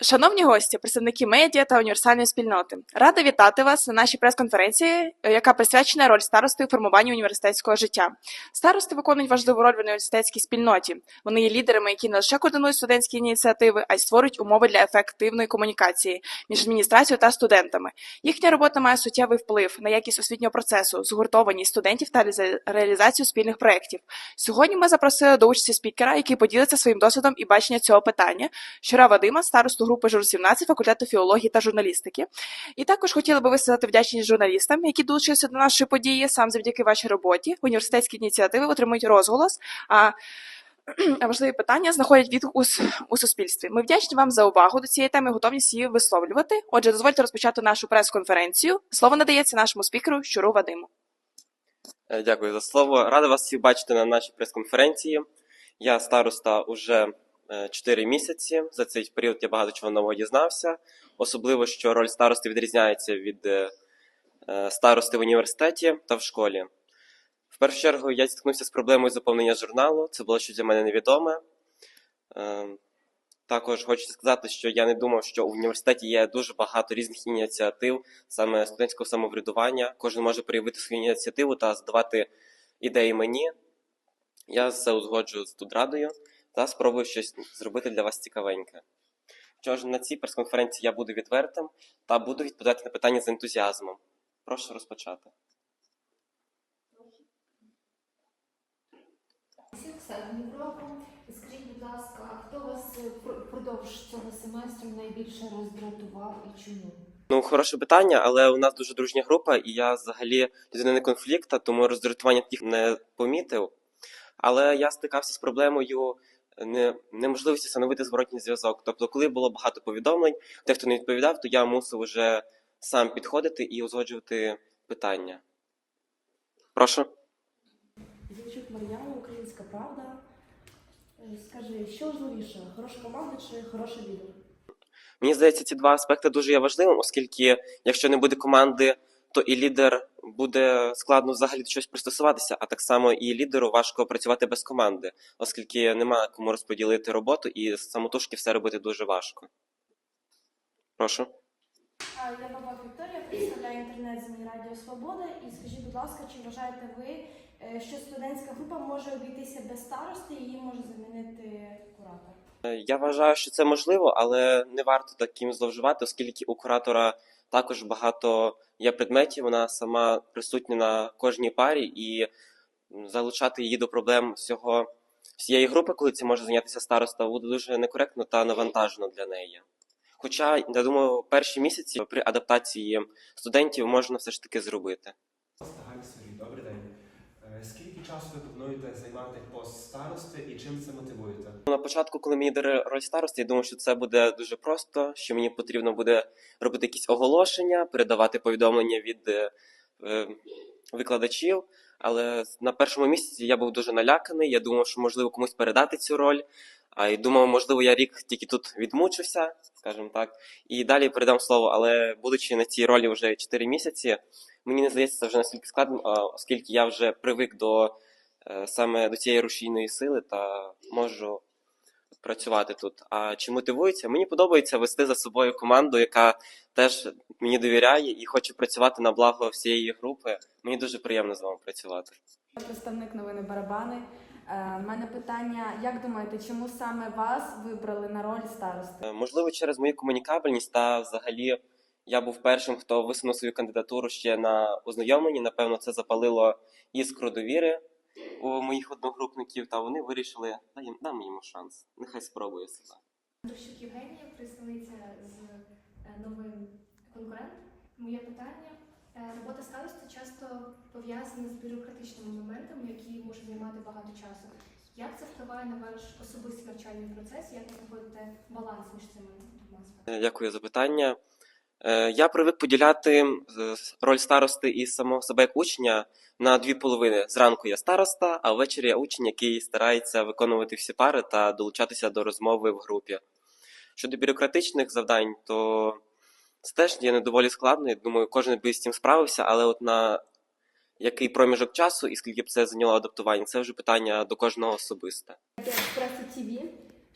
Шановні гості, представники медіа та універсальної спільноти, рада вітати вас на нашій прес-конференції, е, яка присвячена роль старости у формуванні університетського життя. Старости виконують важливу роль в університетській спільноті. Вони є лідерами, які не лише координують студентські ініціативи, а й створюють умови для ефективної комунікації між адміністрацією та студентами. Їхня робота має суттєвий вплив на якість освітнього процесу, згуртованість студентів та реалізацію спільних проєктів. Сьогодні ми запросили до участі спікера, який поділиться своїм досвідом і бачення цього питання. Щура Вадима, старосту групи жур 17 факультету філології та журналістики. І також хотіли би висказати вдячність журналістам, які долучилися до нашої події. Сам завдяки вашій роботі університетські ініціативи отримують розголос. А важливі питання знаходять відгук у, у суспільстві. Ми вдячні вам за увагу до цієї теми, готовність її висловлювати. Отже, дозвольте розпочати нашу прес-конференцію. Слово надається нашому спікеру Щуру Вадиму. Е, Дякую за слово. Радий вас всіх бачити на нашій прес-конференції. Я староста уже 4 місяці. За цей період я багато чого нового дізнався. Особливо, що роль старости відрізняється від е, е, старости в університеті та в школі. В першу чергу я зіткнувся з проблемою заповнення журналу. Це було щось для мене невідоме. Е, Також хочу сказати, що я не думав, що в університеті є дуже багато різних ініціатив, саме студентського самоврядування. Кожен може проявити свою ініціативу та здавати ідеї мені. Я це узгоджую з студрадою та спробую щось зробити для вас цікавеньке. Що ж, на цій прес-конференції я буду відвертим та буду відповідати на питання з ентузіазмом. Прошу розпочати. Скажіть, будь ласка, хто вас е, впродовж цього семестру найбільше роздратував і чому? Ну, хороше питання, але у нас дуже дружня група, і я взагалі людина не конфлікта, тому роздратування таких не помітив. Але я стикався з проблемою не, неможливості встановити зворотній зв'язок. Тобто, коли було багато повідомлень, дехто не відповідав, то я мусив вже сам підходити і узгоджувати питання. Прошу. Зінчук Мар'яна, Українська Правда. Е, Скажи, що важливіше, хороша команда чи хороший лідер? Мені здається, ці два аспекти дуже є важливим, оскільки якщо не буде команди, то і лідер буде складно взагалі до чогось пристосуватися, а так само і лідеру важко працювати без команди, оскільки немає кому розподілити роботу і самотужки все робити дуже важко. Прошу. Я Бабак Вікторія, представляю інтернет ЗМІ Радіо Свобода. І скажіть, будь ласка, чи вважаєте ви, е, що студентська група може обійтися без старости і її може замінити куратор? Е, Я вважаю, що це можливо, але не варто таким зловживати, оскільки у куратора також багато є предметів, вона сама присутня на кожній парі, і залучати її до проблем всього всієї групи, коли це може зайнятися староста, буде дуже некоректно та навантажено для неї. Хоча, я думаю, перші місяці при адаптації студентів можна все ж таки зробити. Добрий день. Е, Скільки часу ви плануєте займати старости і чим це мотивуєте? На початку, коли мені дали роль старости, я думав, що це буде дуже просто, що мені потрібно буде робити якісь оголошення, передавати повідомлення від е, е, викладачів. Але на першому місяці я був дуже наляканий. Я думав, що можливо комусь передати цю роль. А й думав, можливо, я рік тільки тут відмучуся, скажімо так, і далі передам слово. Але будучи на цій ролі вже 4 місяці, мені не здається це вже настільки складно, оскільки я вже привик до саме до цієї рушійної сили та можу працювати тут. А чи мотивується? Мені подобається вести за собою команду, яка теж мені довіряє і хоче працювати на благо всієї групи. Мені дуже приємно з вами працювати. Представник новини Барабани. Е, У мене питання: як думаєте, чому саме вас вибрали на роль старости? Е, Можливо, через мою комунікабельність та взагалі я був першим, хто висунув свою кандидатуру ще на ознайомленні. Напевно, це запалило іскру довіри у моїх одногрупників, та вони вирішили, дай дам йому шанс. Нехай спробує себе. Андрущук Євгенія, представниця з е, новин конкурент. Моє питання. Е, Робота старости часто пов'язана з бюрократичними моментами, які можуть займати багато часу. Як це впливає на ваш особистий навчальний процес? Як ви знаходите баланс між цими двома Дякую за питання. Е, Я привик поділяти роль старости і самого себе як учня на дві половини. Зранку я староста, а ввечері я учень, який старається виконувати всі пари та долучатися до розмови в групі. Щодо бюрократичних завдань, то це теж є не доволі складно. Я думаю, кожен би з цим справився, але от на який проміжок часу і скільки б це зайняло адаптування, це вже питання до кожного особисте.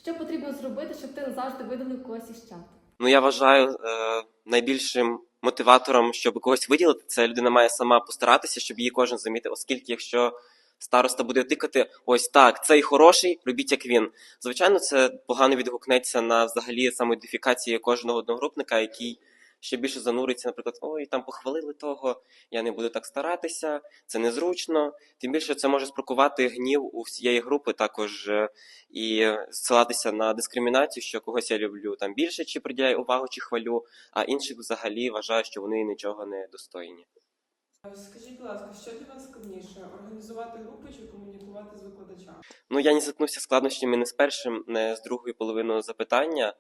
Що потрібно зробити, щоб ти завжди видалив когось із чату? Ну, я вважаю, е, найбільшим мотиватором, щоб когось виділити, це людина має сама постаратися, щоб її кожен замітив, оскільки якщо староста буде тикати, ось так, цей хороший, робіть як він. Звичайно, це погано відгукнеться на взагалі самоідентифікації кожного одногрупника, який ще більше зануриться, наприклад, ой, там похвалили того, я не буду так старатися, це незручно. Тим більше це може спровокувати гнів у всієї групи, також е, і зсилатися на дискримінацію, що когось я люблю там більше, чи приділяю увагу, чи хвалю, а інших взагалі вважаю, що вони нічого не достойні. Скажіть, будь ласка, що для вас складніше організувати групи чи комунікувати з викладачами? Ну, я не зіткнувся складнощами не з першим, не з другою половиною запитання.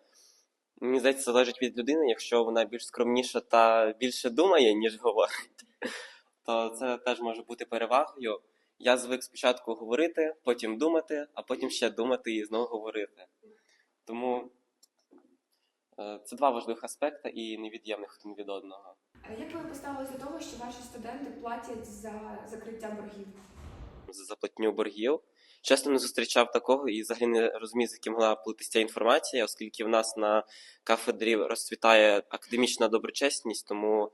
Мені здається, залежить від людини. Якщо вона більш скромніша та більше думає, ніж говорить, то це теж може бути перевагою. Я звик спочатку говорити, потім думати, а потім ще думати і знову говорити. Тому е, це два важливих аспекти і невід'ємних один від одного. А Як ви поставились до того, що ваші студенти платять за закриття боргів? за заплатню боргів. Чесно, не зустрічав такого і взагалі не розумію, з яким могла плутися ця інформація, оскільки в нас на кафедрі розцвітає академічна доброчесність, тому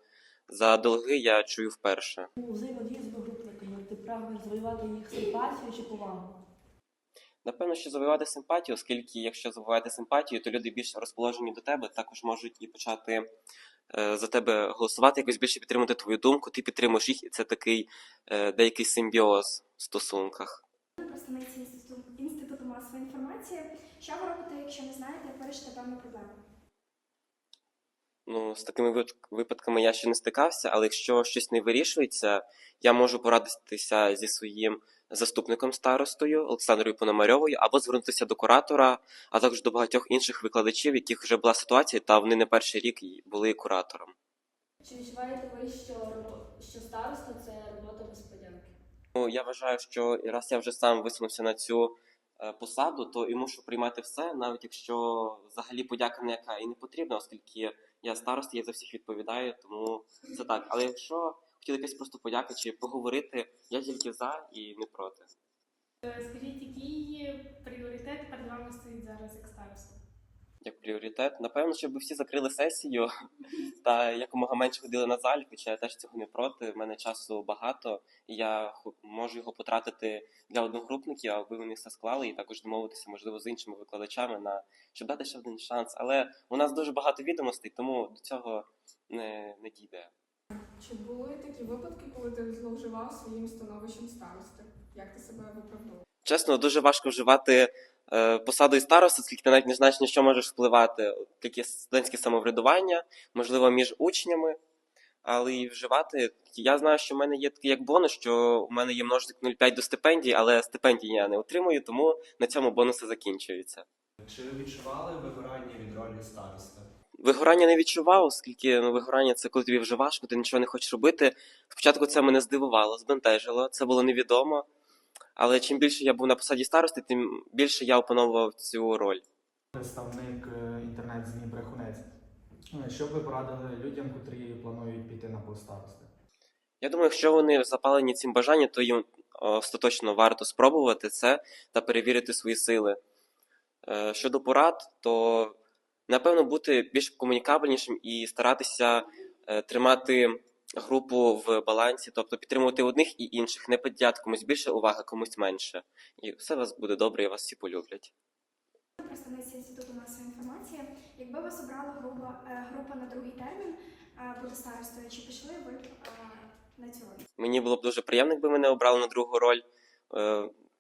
за долги я чую вперше. У взаємодії з одногрупниками ти прагнеш завоювати їх симпатію чи повагу? Напевно, що завоювати симпатію, оскільки якщо завоювати симпатію, то люди більш розположені до тебе, також можуть і почати е, за тебе голосувати, якось більше підтримати твою думку, ти підтримуєш їх, і це такий е, деякий симбіоз в стосунках. Представниці інституту, інституту масової інформації. Що ви робите, якщо не знаєте, як вирішити певну проблему? Ну, з такими випадками я ще не стикався, але якщо щось не вирішується, я можу порадитися зі своїм заступником старостою Олександрою Пономарьовою або звернутися до куратора, а також до багатьох інших викладачів, яких вже була ситуація, та вони не перший рік були куратором. Чи відчуваєте ви, що, що староста це робота без подяки? Ну, я вважаю, що раз я вже сам висунувся на цю е, посаду, то і мушу приймати все, навіть якщо взагалі подяка ніяка і не потрібна, оскільки я староста, я за всіх відповідаю, тому це так. Але якщо хотіли якась просто подяка чи поговорити, я тільки за і не проти. Скажіть, який пріоритет перед вами стоїть зараз як староста? Як пріоритет, напевно, щоб всі закрили сесію та якомога менше ходили на заль, хоча я теж цього не проти. В мене часу багато, і я можу його потратити для одногрупників, аби вони все склали, і також домовитися, можливо, з іншими викладачами на щоб дати ще один шанс. Але у нас дуже багато відомостей, тому до цього не, не дійде. Чи були такі випадки, коли ти зловживав своїм становищем старости? Як ти себе виправдовував? Чесно, дуже важко вживати посадою староста, оскільки ти навіть не знаєш, на що можеш впливати. Таке студентське самоврядування, можливо, між учнями, але і вживати. Я знаю, що в мене є такий як бонус, що у мене є множник 0,5 до стипендії, але стипендії я не отримую, тому на цьому бонуси закінчуються. Чи відчували вигорання від ролі староста? Вигорання не відчував, оскільки ну, вигорання це коли тобі вже важко, ти нічого не хочеш робити. Спочатку це мене здивувало, збентежило, це було невідомо. Але чим більше я був на посаді старости, тим більше я опановував цю роль. представник е, інтернет-ЗМІ Брехунець. Е, Що б ви порадили людям, котрі планують піти на пост старости? Я думаю, якщо вони запалені цим бажанням, то їм остаточно варто спробувати це та перевірити свої сили. Е, Щодо порад, то напевно бути більш комунікабельнішим і старатися е, тримати групу в балансі, тобто підтримувати одних і інших, не поділяти комусь більше уваги, комусь менше. І все у вас буде добре, і вас всі полюблять. Представниці інституту масової інформації. Якби вас обрала група, е, група на другий термін е, бути старостою, чи пішли ви е, на цю роль? Мені було б дуже приємно, якби мене обрали на другу роль.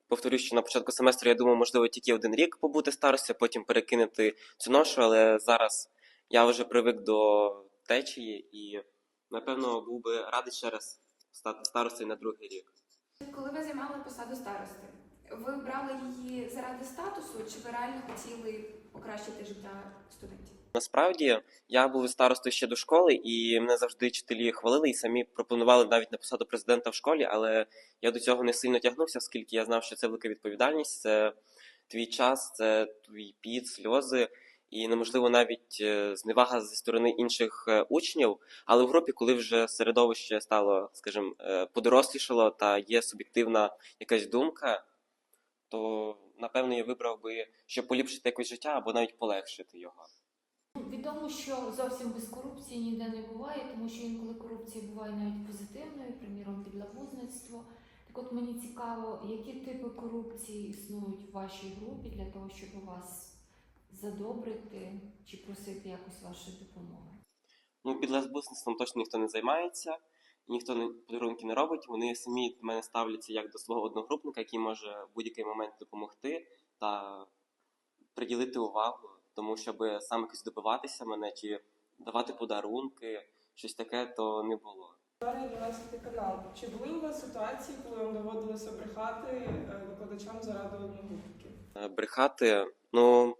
Повторюю, що на початку семестру я думав, можливо, тільки один рік побути старостою, потім перекинути цю ношу, але зараз я вже привик до течії і, напевно, був би радий ще раз стати старостою на другий рік. Коли ви займали посаду старости, ви брали її заради статусу, чи ви реально хотіли покращити життя студентів? Насправді я був старостою ще до школи, і мене завжди вчителі хвалили і самі пропонували навіть на посаду президента в школі, але я до цього не сильно тягнувся, оскільки я знав, що це велика відповідальність, це твій час, це твій піт, сльози, і неможливо навіть е, зневага зі сторони інших е, учнів. Але в групі, коли вже середовище стало, скажімо, е, подорослішало та є суб'єктивна якась думка, то напевно, я вибрав би, щоб поліпшити якось життя або навіть полегшити його. Відомо, що зовсім без корупції ніде не буває, тому що інколи корупція буває навіть позитивною, приміром підлабузництво. Так от мені цікаво, які типи корупції існують в вашій групі для того, щоб у вас задобрити чи просити якось вашої допомоги. Ну, підлесбусництвом точно ніхто не займається, ніхто не подарунки не робить. Вони самі до мене ставляться як до свого одногрупника, який може в будь-який момент допомогти та приділити увагу, тому щоб саме якось добиватися мене чи давати подарунки, щось таке, то не було. Історія 12 канал. Чи були у вас ситуації, коли вам доводилося брехати е, викладачам заради одногрупників? Е, Брехати, ну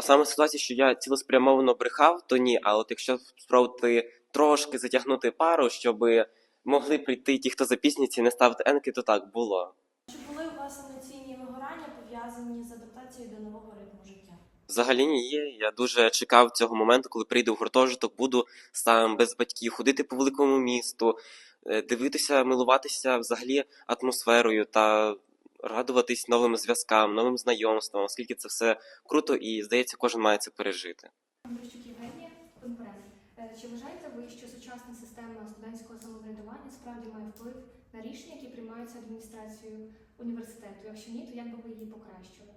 саме ситуація, що я цілеспрямовано брехав, то ні. А от якщо спробувати трошки затягнути пару, щоб могли прийти ті, хто запізнюється і не ставити енки, то так було. Чи були у вас емоційні вигорання пов'язані з адаптацією до нового ритму життя? Взагалі ні є. Я дуже чекав цього моменту, коли прийду в гуртожиток, буду сам без батьків ходити по великому місту, е, дивитися, милуватися взагалі атмосферою та радуватись новим зв'язкам, новим знайомствам, оскільки це все круто і здається, кожен має це пережити. Андрійчук Євгенія, конкурент. Е, Чи вважаєте ви, що сучасна система студентського самоврядування справді має вплив на рішення, які приймаються адміністрацією університету? Якщо ні, то як би ви її покращили?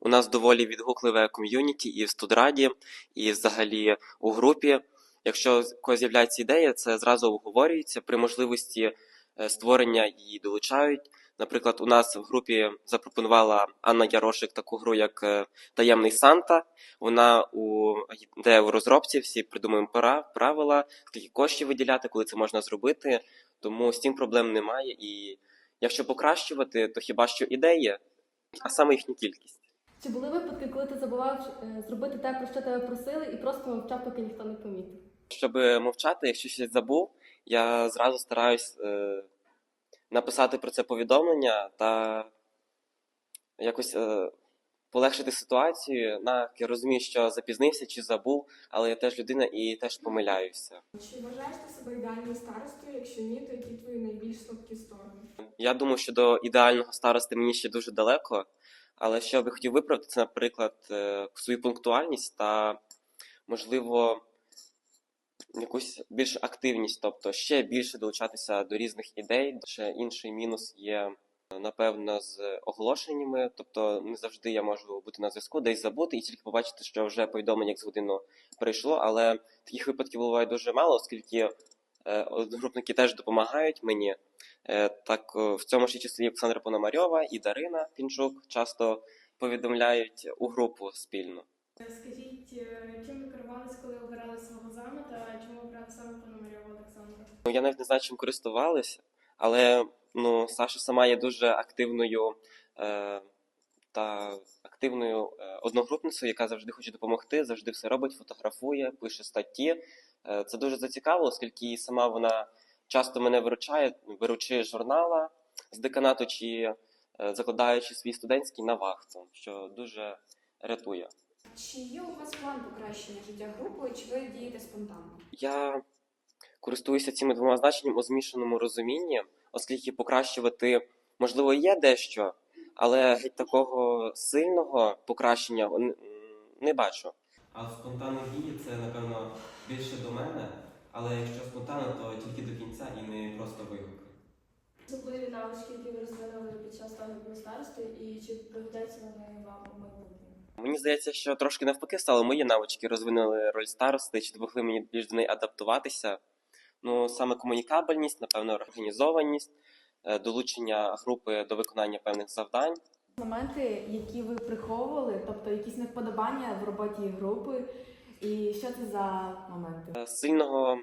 У нас доволі відгукливе ком'юніті і в студраді, і взагалі у групі. Якщо когось з'являється ідея, це зразу обговорюється при можливості е, створення її долучають. Наприклад, у нас в групі запропонувала Анна Ярошик таку гру, як е, Таємний Санта. Вона у де у розробці всі придумуємо пора- правила, скільки коштів виділяти, коли це можна зробити. Тому з цим проблем немає. І якщо покращувати, то хіба що ідеї, а саме їхня кількість. Чи були випадки, коли ти забував е, зробити те, про що тебе просили, і просто мовчав, поки ніхто не помітив? Щоб мовчати, якщо щось забув, я зразу стараюсь е, написати про це повідомлення та якось е, полегшити ситуацію. На я розумію, що запізнився чи забув, але я теж людина і теж помиляюся. Чи вважаєш ти себе ідеальною старостою? Якщо ні, то які твої найбільш слабкі сторони? Я думаю, що до ідеального старости мені ще дуже далеко, але що би хотів виправити, це, наприклад, е, свою пунктуальність та, можливо, якусь більш активність, тобто ще більше долучатися до різних ідей. Ще інший мінус є, напевно, з оголошеннями. Тобто не завжди я можу бути на зв'язку, десь забути і тільки побачити, що вже повідомлення як з годину прийшло. Але таких випадків буває дуже мало, оскільки е, одногрупники теж допомагають мені. Е, Так, в цьому ж числі Олександра Пономарьова і Дарина Пінчук часто повідомляють у групу спільно. Скажіть, е, чим ви керувалися, свого зама, та чому обрали саме Пономарьова Олександра? Ну, я навіть не знаю, чим користувалися, але ну, Саша сама є дуже активною е, та активною е, одногрупницею, яка завжди хоче допомогти, завжди все робить, фотографує, пише статті. Е, це дуже зацікавило, оскільки сама вона часто мене виручає, беручи журнала з деканату чи е, закладаючи свій студентський на вахту, що дуже рятує. Чи є у вас план покращення життя групи, чи ви дієте спонтанно? Я користуюся цими двома значеннями у змішаному розумінні, оскільки покращувати можливо є дещо, але геть такого сильного покращення не бачу. А спонтанні дії це напевно більше до мене, але якщо спонтанно, то тільки до кінця і не просто вигуки. Особливі навички, які ви розвинули під час того, як ви старости, і чи пригодяться вони вам у майбутньому? Мені здається, що трошки навпаки стало мої навички, розвинули роль старости, чи допомогли мені більш до неї адаптуватися. Ну, саме комунікабельність, напевно, організованість, е, долучення групи до виконання певних завдань. Моменти, які ви приховували, тобто якісь невподобання в роботі групи, і що це за моменти? Е, Сильного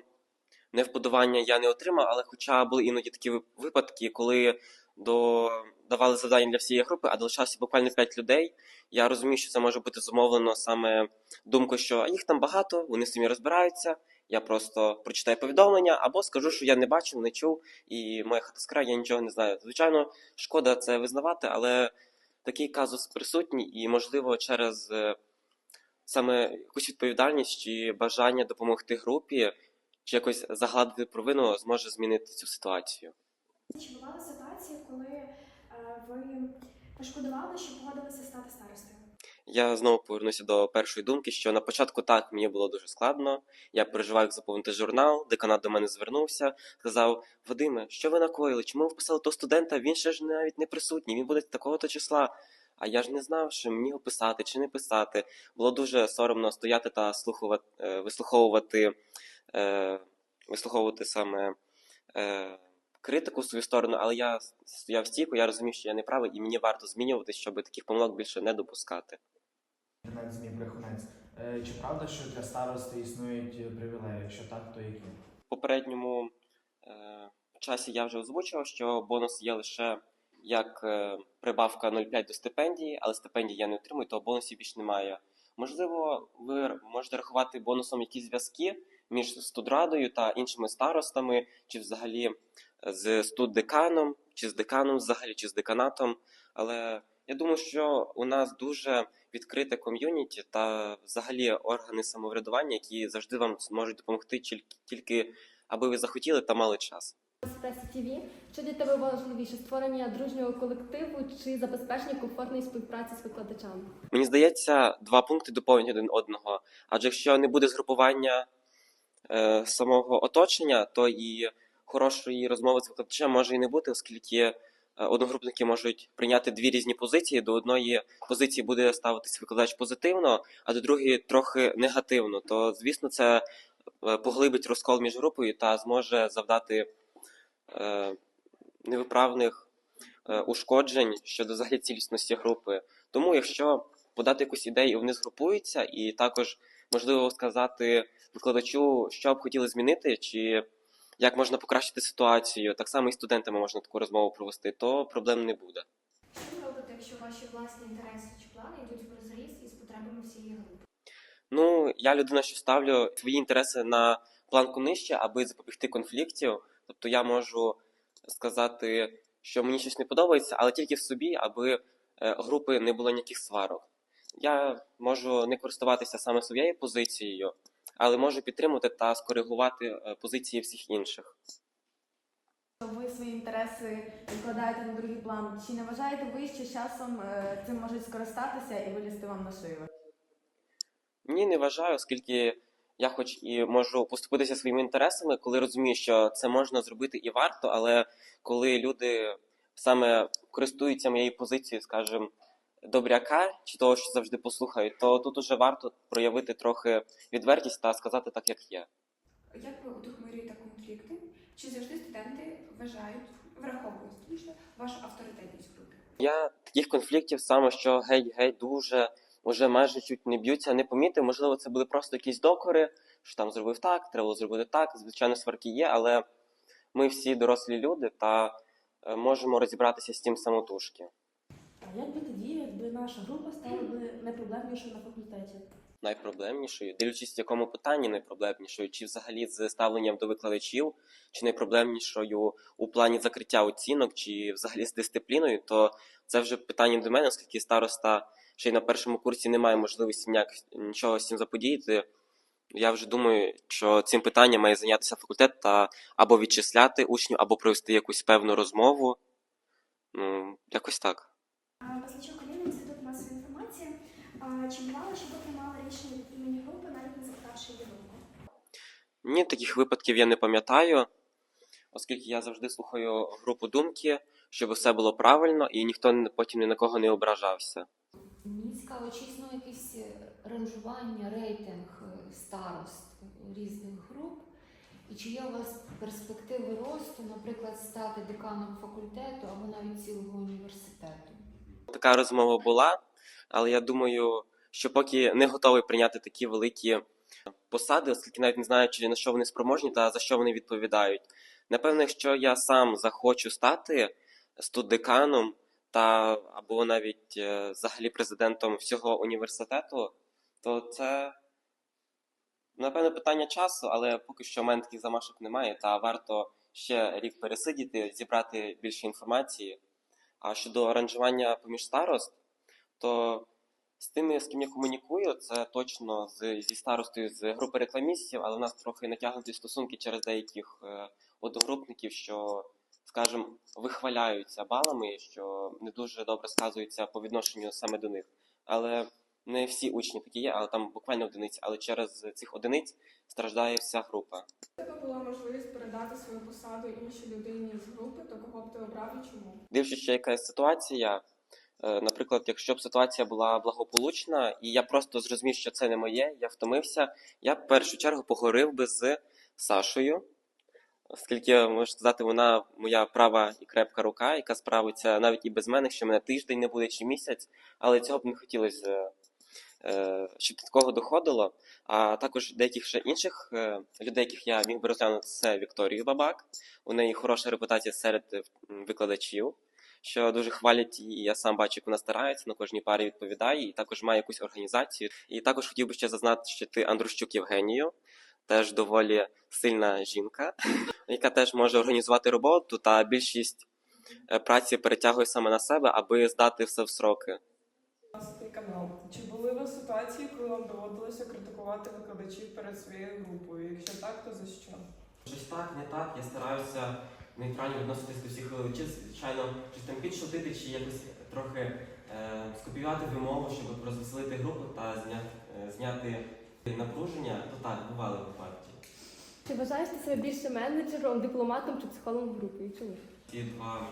невподобання я не отримав, але хоча були іноді такі випадки, коли до... давали завдання для всієї групи, а долучалося буквально 5 людей. Я розумію, що це може бути зумовлено саме думкою, що їх там багато, вони самі розбираються. Я просто прочитаю повідомлення або скажу, що я не бачив, не чув, і моя хата я нічого не знаю. Звичайно, шкода це визнавати, але такий казус присутній, і, можливо, через е, саме якусь відповідальність чи бажання допомогти групі, чи якось загладити провину зможе змінити цю ситуацію. Чи бували ситуації, коли е, ви Пошкодували, що погодилися стати старостою? Я знову повернуся до першої думки, що на початку так мені було дуже складно. Я переживав, як заповнити журнал. Деканат до мене звернувся, сказав: Вадиме, що ви накоїли? Чому ви вписали того студента? Він ще ж навіть не присутній, він буде такого-то числа. А я ж не знав, що мені його писати чи не писати. Було дуже соромно стояти та слухувати, е, вислуховувати, е, вислуховувати саме е, критику в свою сторону, але я стояв стійко, я розумів, що я не правий, і мені варто змінювати, щоб таких помилок більше не допускати. Інтернет ЗМІ брехунець. Е, Чи правда, що для старости існують е, привілеї? Якщо так, то які? В попередньому е, часі я вже озвучував, що бонус є лише як е, прибавка 0,5 до стипендії, але стипендії я не отримую, то бонусів більш немає. Можливо, ви можете рахувати бонусом якісь зв'язки між студрадою та іншими старостами, чи взагалі з студдеканом, чи з деканом взагалі, чи з деканатом. Але я думаю, що у нас дуже відкрите ком'юніті та взагалі органи самоврядування, які завжди вам зможуть допомогти тільки, аби ви захотіли та мали час. ТВ. Що для тебе важливіше створення дружнього колективу чи забезпечення комфортної співпраці з викладачами? Мені здається, два пункти доповнюють один одного. Адже якщо не буде згрупування е, самого оточення, то і хорошої розмови з викладачем може і не бути, оскільки е, одногрупники можуть прийняти дві різні позиції. До одної позиції буде ставитись викладач позитивно, а до другої трохи негативно. То, звісно, це е, поглибить розкол між групою та зможе завдати е, невиправних ушкоджень щодо взагалі цілісності групи. Тому, якщо подати якусь ідею, вони згрупуються, і також можливо сказати викладачу, що б хотіли змінити, чи як можна покращити ситуацію, так само і студентами можна таку розмову провести, то проблем не буде. Що ви робите, якщо ваші власні інтереси чи плани йдуть в розріз із потребами всієї групи? Ну, я людина, що ставлю свої інтереси на планку нижче, аби запобігти конфліктів. Тобто я можу сказати, що мені щось не подобається, але тільки в собі, аби е, групи не було ніяких сварок. Я можу не користуватися саме своєю позицією, але можу підтримати та скоригувати е, позиції всіх інших. Ви свої інтереси відкладаєте на другий план. Чи не вважаєте ви, що часом е, цим можуть скористатися і вилізти вам на шию? Ні, не вважаю, оскільки я хоч і можу поступитися своїми інтересами, коли розумію, що це можна зробити і варто, але коли люди саме користуються моєю позицією, скажімо, добряка чи того, що завжди послухають, то тут уже варто проявити трохи відвертість та сказати так, як є. Як ви утихомирюєте конфлікти? Чи завжди студенти вважають, враховують скоріше, вашу авторитетність в групі? Я таких конфліктів саме, що геть-геть дуже уже майже чуть не б'ються, не помітив. Можливо, це були просто якісь докори, що там зробив так, треба було зробити так. Звичайно, сварки є, але ми всі дорослі люди та е, можемо розібратися з тим самотужки. Як би тоді, якби наша група стала би найпроблемнішою на факультеті? Найпроблемнішою, дивлячись, в якому питанні найпроблемнішою, чи взагалі з ставленням до викладачів, чи найпроблемнішою у плані закриття оцінок, чи взагалі з дисципліною, то це вже питання до мене, оскільки староста ще й на першому курсі не має можливості ніяк нічого з цим заподіяти. Я вже думаю, що цим питанням має зайнятися факультет та або відчисляти учнів, або провести якусь певну розмову. Ну, якось так. Пасличок Аліна, Інститут масової інформації. Чи бувало, що ви приймали рішення від імені групи, навіть не запитавши її думку? Ні, таких випадків я не пам'ятаю, оскільки я завжди слухаю групу думки, щоб все було правильно і ніхто потім ні на кого не ображався. Мені цікаво, чи існує якесь е, ранжування, рейтинг е, старост різних груп, і чи є у вас перспективи росту, наприклад, стати деканом факультету або навіть цілого університету? Така розмова була, але я думаю, що поки не готовий прийняти такі великі посади, оскільки навіть не знаю, чи на що вони спроможні та за що вони відповідають. Напевно, якщо я сам захочу стати студдеканом та або навіть е, взагалі президентом всього університету, то це напевно питання часу, але поки що в мене таких замашок немає, та варто ще рік пересидіти, зібрати більше інформації. А щодо аранжування поміж старост, то з тими, з ким я комунікую, це точно з, зі старостою з групи рекламістів, але в нас трохи натягнуті стосунки через деяких е, одногрупників, що, скажімо, вихваляються балами, що не дуже добре сказуються по відношенню саме до них. Але не всі учні такі є, але там буквально одиниці. Але через цих одиниць страждає вся група. Тебе була можливість передати свою посаду іншій людині з групи, то кого б ти обрав і чому? Дивлячись, що якась ситуація. е, Наприклад, якщо б ситуація була благополучна, і я просто зрозумів, що це не моє, я втомився, я в першу чергу поговорив би з Сашою, оскільки можу сказати, вона моя права і крепка рука, яка справиться навіть і без мене, що мене тиждень не буде чи місяць, але цього б не хотілося, е, щоб до такого доходило. А також деяких ще інших е, людей, яких я міг би розглянути, це Вікторію Бабак. У неї хороша репутація серед е, викладачів що дуже хвалять її. Я сам бачу, як вона старається на кожній парі відповідає, і також має якусь організацію. І також хотів би ще зазначити Андрущук Євгенію, теж доволі сильна жінка, яка теж може організувати роботу, та більшість е, праці перетягує саме на себе, аби здати все в сроки. Чи були ви ситуації, коли вам доводилося критикувати викладачів перед своєю групою? Якщо так, то за що? Щось так, не так. Я стараюся нейтрально відноситись до всіх викладачів, звичайно, щось там підшутити чи якось трохи е, скопіювати вимову, щоб розвеселити групу та зняти, е, зняти напруження. То так, бували випадки. Чи вважаєте себе більше менеджером, дипломатом чи психологом в групі? І чому? Ці два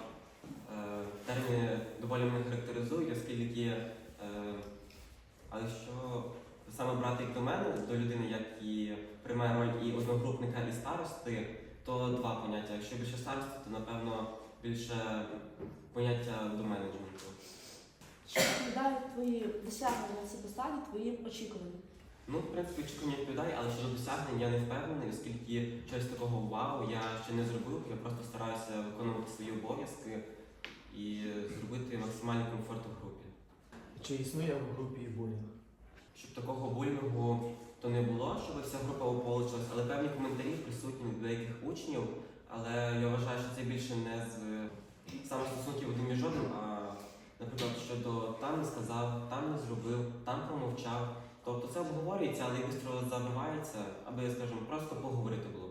е, терміни доволі мене характеризують, оскільки, е, але що саме брати як до мене, до людини, як і приймає роль і одногрупника, і старости, то два поняття. Якщо більше старости, то напевно більше поняття до менеджменту. Чи відповідають твої досягнення на цій посаді твоїм очікуванням? Ну, в принципі, очікування відповідає, але щодо досягнень я не впевнений, оскільки щось такого вау я ще не зробив. Я просто стараюся виконувати свої обов'язки і зробити максимальний комфорт у групі. Чи існує в групі булінг? Щоб такого булінгу то не було, щоб вся група ополчилась, але певні коментарі присутні від деяких учнів. Але я вважаю, що це більше не з саме стосунків один між одним, а наприклад, щодо там не сказав, там не зробив, там промовчав. Тобто це обговорюється, але швидко забивається, аби, скажімо, просто поговорити було.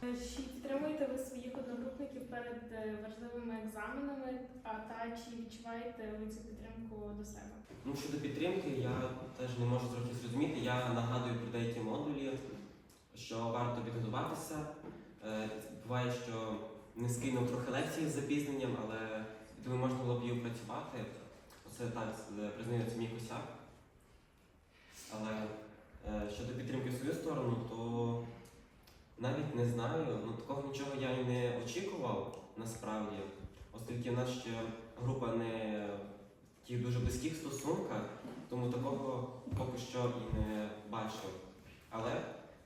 Чи підтримуєте ви своїх одногрупників перед е, важливими екзаменами, а та чи відчуваєте ви цю підтримку до себе? Ну, щодо підтримки, я теж не можу трохи зрозуміти. Я нагадую про деякі модулі, що варто підготуватися. Е, Буває, що не скинув трохи лекції з запізненням, але думаю, можна було б її опрацювати. Це так, це мій косяк. Але е, щодо підтримки в свою сторону, то навіть не знаю. Ну, такого нічого я і не очікував насправді, оскільки в нас ще група не в таких дуже близьких стосунках, тому такого поки що і не бачив. Але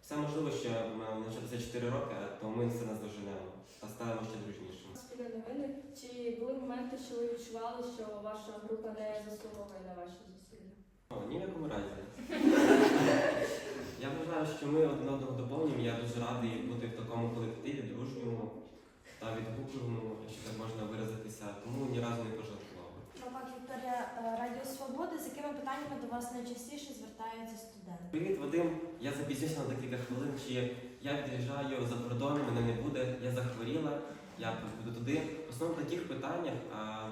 все можливо, що ми навчатися 4 роки, то ми все наздоженемо та станемо ще дружнішими. Спільні новини. Чи були моменти, що ви відчували, що ваша група не заслуговує на ваші зусилля? О, ні в якому разі. Я вважаю, що ми один одного доповнюємо. Я дуже радий бути в такому колективі, дружньому та відгукливому, якщо так можна виразитися, тому ні разу не пожартував. Бабак Вікторія, е, Радіо Свобода, з якими питаннями до вас найчастіше звертаються студенти? Привіт, Вадим. Я запізнюся на декілька хвилин. Чи я від'їжджаю за кордон, мене не буде, я захворіла, я буду туди. В основному таких питаннях а,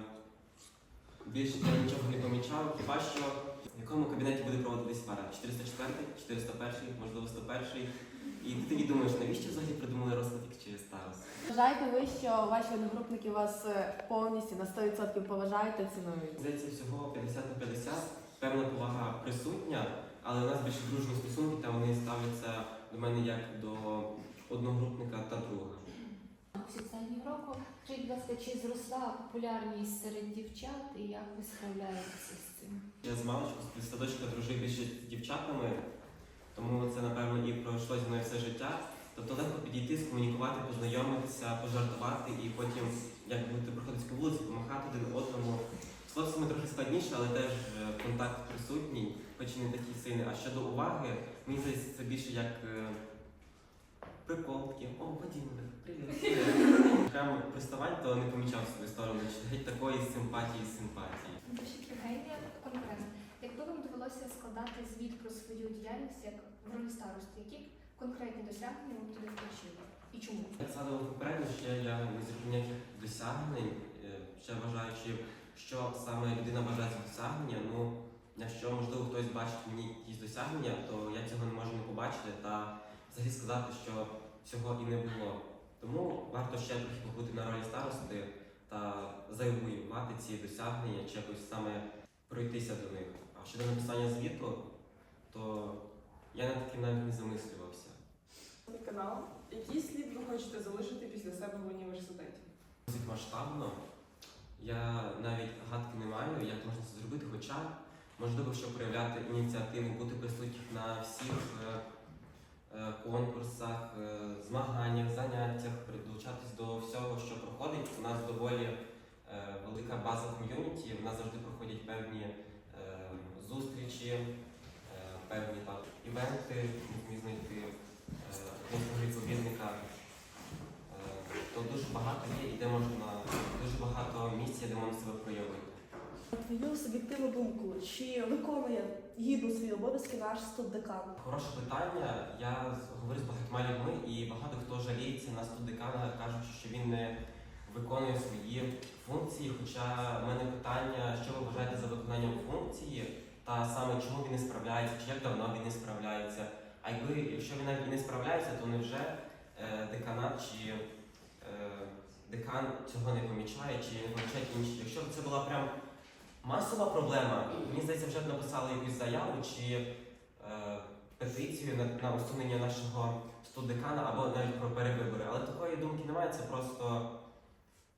більше я нічого не помічав, хіба що якому кабінеті буде проводитись пара? 404, 401, можливо, 101. І ти тоді думаєш, навіщо взагалі придумали розкладик чи старост? Вважаєте ви, що ваші одногрупники вас повністю на 100% поважають та цінують? Здається, всього 50 на 50. Певна повага присутня, але у нас більше дружні стосунки, та вони ставляться до мене як до одногрупника та друга. Офіційного року. Скажіть, чи зросла популярність серед дівчат і як ви справляєтеся з цим? Я з маличку з садочка дружив більше з дівчатами, тому це, напевно, і пройшло зі мною все життя. Тобто легко підійти, скомунікувати, познайомитися, пожартувати і потім, як будете проходити по вулиці, помахати один одному. З хлопцями трохи складніше, але теж е, контакт присутній, хоч і не такий сильний. А щодо уваги, мені здається, це більше як е, прикол, такий, о, Вадимове, привіт. привіт». Прямо приставань, то не помічав свою сторону, чи геть такої симпатії, симпатії. Дощик Євгенія конкретно. Якби вам довелося складати звіт про свою діяльність як в ролі старости, які конкретні досягнення ви б туди включили? і чому? Як згадував попередньо, ще я не зробив досягнень, е, ще вважаючи, що саме людина бажає за досягнення. Ну, якщо можливо хтось бачить мені якісь досягнення, то я цього не можу не побачити та взагалі сказати, що цього і не було. Тому варто ще трохи побути на ролі старости та завоювати ці досягнення чи якось саме пройтися до них. А щодо написання звіту, то я над таким навіть не замислювався. канал. Який слід ви хочете залишити після себе в університеті? Досить масштабно. Я навіть гадки не маю, як можна це зробити, хоча можливо, щоб проявляти ініціативу, бути присутнім на всіх е, конкурсах, е, змаганнях, заняттях, долучатись до всього, що проходить. У нас доволі е, велика база ком'юніті, в нас завжди проходять певні е, зустрічі, е, певні там івенти, можна знайти е, відповідника. Е, То дуже багато є, і де можна дуже багато місць, де можна себе проявити. Твою суб'єктивну думку, чи виконує гідно свої обов'язки наш студдекан? Хороше питання. Я говорю з багатьма людьми, і багато хто жаліється на студдекана, кажучи, що він не виконує свої функції. Хоча в мене питання, що ви вважаєте за виконанням функції, та саме чому він не справляється, чи як давно він не справляється. А якби якщо він навіть не справляється, то невже е, деканат чи е, декан цього не помічає, чи не помічають інші? Якщо б це була прям масова проблема, мені здається, вже написали якусь заяву чи е, петицію на, на усунення нашого студдекана або навіть про перевибори. Але такої думки немає, це просто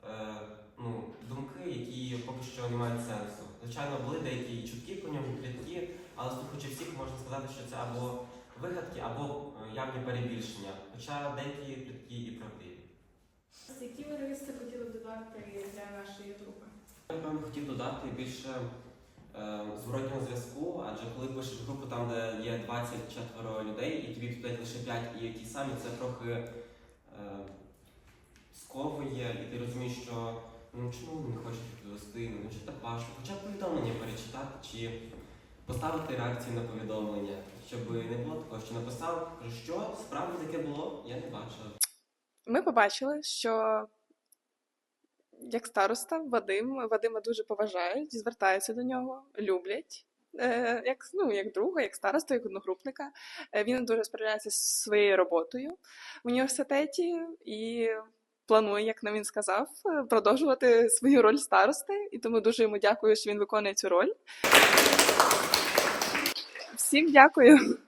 е, ну, думки, які поки що не мають сенсу. Звичайно, були деякі чутки про нього, плітки, але слухаючи всіх, можна сказати, що це або вигадки, або е, явні перебільшення. Хоча деякі плітки і правдиві. Які ви хотіли б додати для нашої групи? Хотів додати більше е, зворотнього зв'язку, адже коли пишеш групу там, де є 24 людей, і тобі підуть лише 5 і ті самі, це трохи е, сковує, і ти розумієш, що ну чому вони не хочуть відповісти, ну чи так важко, хоча б повідомлення перечитати чи поставити реакцію на повідомлення, щоб не було такого, що написав, що? Справді таке було, я не бачив. Ми побачили, що як староста Вадим, Вадима дуже поважають, звертаються до нього, люблять. Е, Як, ну, як друга, як староста, як одногрупника. Е, Він дуже справляється зі своєю роботою в університеті і планує, як нам він сказав, е, продовжувати свою роль старости. І тому дуже йому дякую, що він виконує цю роль. Всім дякую.